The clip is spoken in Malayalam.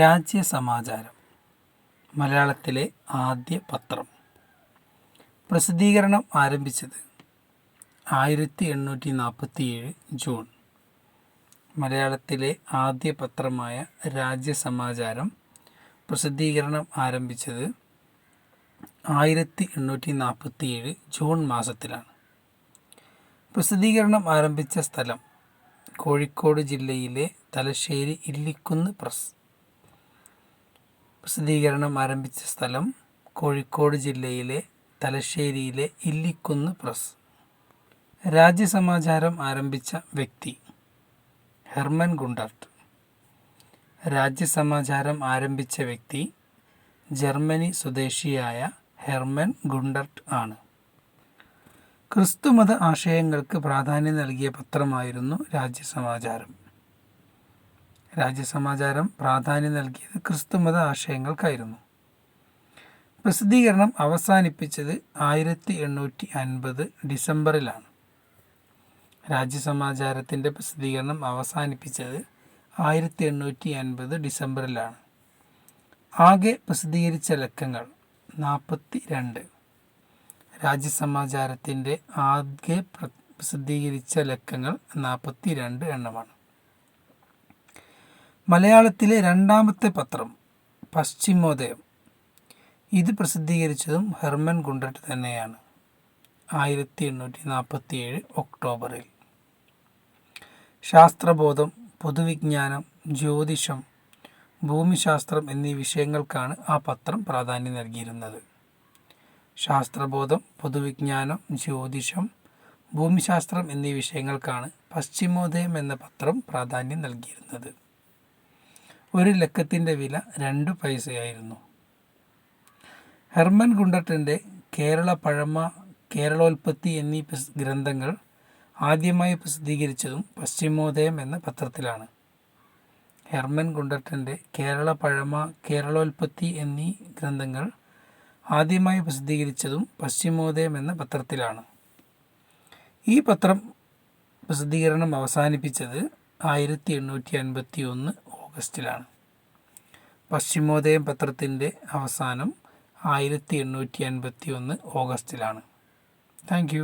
രാജ്യസമാചാരം മലയാളത്തിലെ ആദ്യ പത്രം. പ്രസിദ്ധീകരണം ആരംഭിച്ചത് ആയിരത്തി എണ്ണൂറ്റി നാൽപ്പത്തിയേഴ് ജൂൺ. മലയാളത്തിലെ ആദ്യ പത്രമായ രാജ്യസമാചാരം പ്രസിദ്ധീകരണം ആരംഭിച്ചത് ആയിരത്തി എണ്ണൂറ്റി നാൽപ്പത്തിയേഴ് ജൂൺ മാസത്തിലാണ്. പ്രസിദ്ധീകരണം ആരംഭിച്ച സ്ഥലം കോഴിക്കോട് ജില്ലയിലെ തലശ്ശേരി ഇല്ലിക്കുന്ന് പ്രസ് പ്രസിദ്ധീകരണം ആരംഭിച്ച സ്ഥലം കോഴിക്കോട് ജില്ലയിലെ തലശ്ശേരിയിലെ ഇല്ലിക്കുന്ന് പ്രസ്. രാജ്യസമാചാരം ആരംഭിച്ച വ്യക്തി ഹെർമൻ ഗുണ്ടർട്ട്. രാജ്യസമാചാരം ആരംഭിച്ച വ്യക്തി ജർമ്മനി സ്വദേശിയായ ഹെർമൻ ഗുണ്ടർട്ട് ആണ്. ക്രിസ്തുമത ആശയങ്ങൾക്ക് പ്രാധാന്യം നൽകിയ പത്രമായിരുന്നു രാജ്യസമാചാരം. രാജ്യസമാചാരം പ്രാധാന്യം നൽകിയത് ക്രിസ്തുമത ആശയങ്ങൾക്കായിരുന്നു. പ്രസിദ്ധീകരണം അവസാനിപ്പിച്ചത് ആയിരത്തി എണ്ണൂറ്റി അൻപത് ഡിസംബറിലാണ്. രാജ്യസമാചാരത്തിന്റെ പ്രസിദ്ധീകരണം അവസാനിപ്പിച്ചത് ആയിരത്തി എണ്ണൂറ്റി അൻപത് ഡിസംബറിലാണ്. ആകെ പ്രസിദ്ധീകരിച്ച ലക്കങ്ങൾ നാൽപ്പത്തി രണ്ട് രാജ്യസമാചാരത്തിന്റെ ആകെ പ്രസിദ്ധീകരിച്ച ലക്കങ്ങൾ നാൽപ്പത്തി രണ്ട് എണ്ണമാണ്. മലയാളത്തിലെ രണ്ടാമത്തെ പത്രം പശ്ചിമോദയം. ഇത് പ്രസിദ്ധീകരിച്ചതും ഹെർമൻ ഗുണ്ടട്ട് തന്നെയാണ് ആയിരത്തി എണ്ണൂറ്റി നാൽപ്പത്തി ഏഴ് ഒക്ടോബറിൽ. ശാസ്ത്രബോധം പൊതുവിജ്ഞാനം ജ്യോതിഷം ഭൂമിശാസ്ത്രം എന്നീ വിഷയങ്ങൾക്കാണ് ആ പത്രം പ്രാധാന്യം നൽകിയിരുന്നത്. ശാസ്ത്രബോധം പൊതുവിജ്ഞാനം ജ്യോതിഷം ഭൂമിശാസ്ത്രം എന്നീ വിഷയങ്ങൾക്കാണ് പശ്ചിമോദയം എന്ന പത്രം പ്രാധാന്യം നൽകിയിരുന്നത്. ഒരു ലക്കത്തിന്റെ വില രണ്ട് പൈസയായിരുന്നു. ഹെർമൻ ഗുണ്ടട്ടിന്റെ കേരള പഴമ കേരളോൽപ്പത്തി എന്നീ ഗ്രന്ഥങ്ങൾ ആദ്യമായി പ്രസിദ്ധീകരിച്ചതും പശ്ചിമോദയം എന്ന പത്രത്തിലാണ്. ഹെർമൻ ഗുണ്ടട്ടിന്റെ കേരള പഴമ കേരളോൽപ്പത്തി എന്നീ ഗ്രന്ഥങ്ങൾ ആദ്യമായി പ്രസിദ്ധീകരിച്ചതും പശ്ചിമോദയം എന്ന പത്രത്തിലാണ്. ഈ പത്രം പ്രസിദ്ധീകരണം അവസാനിപ്പിച്ചത് ആയിരത്തി എണ്ണൂറ്റി അൻപത്തി ഒന്ന് ഓഗസ്റ്റിലാണ്. പശ്ചിമോദയം പത്രത്തിന്റെ അവസാനം ആയിരത്തി എണ്ണൂറ്റി അൻപത്തി ഒന്ന് ഓഗസ്റ്റിലാണ്. താങ്ക്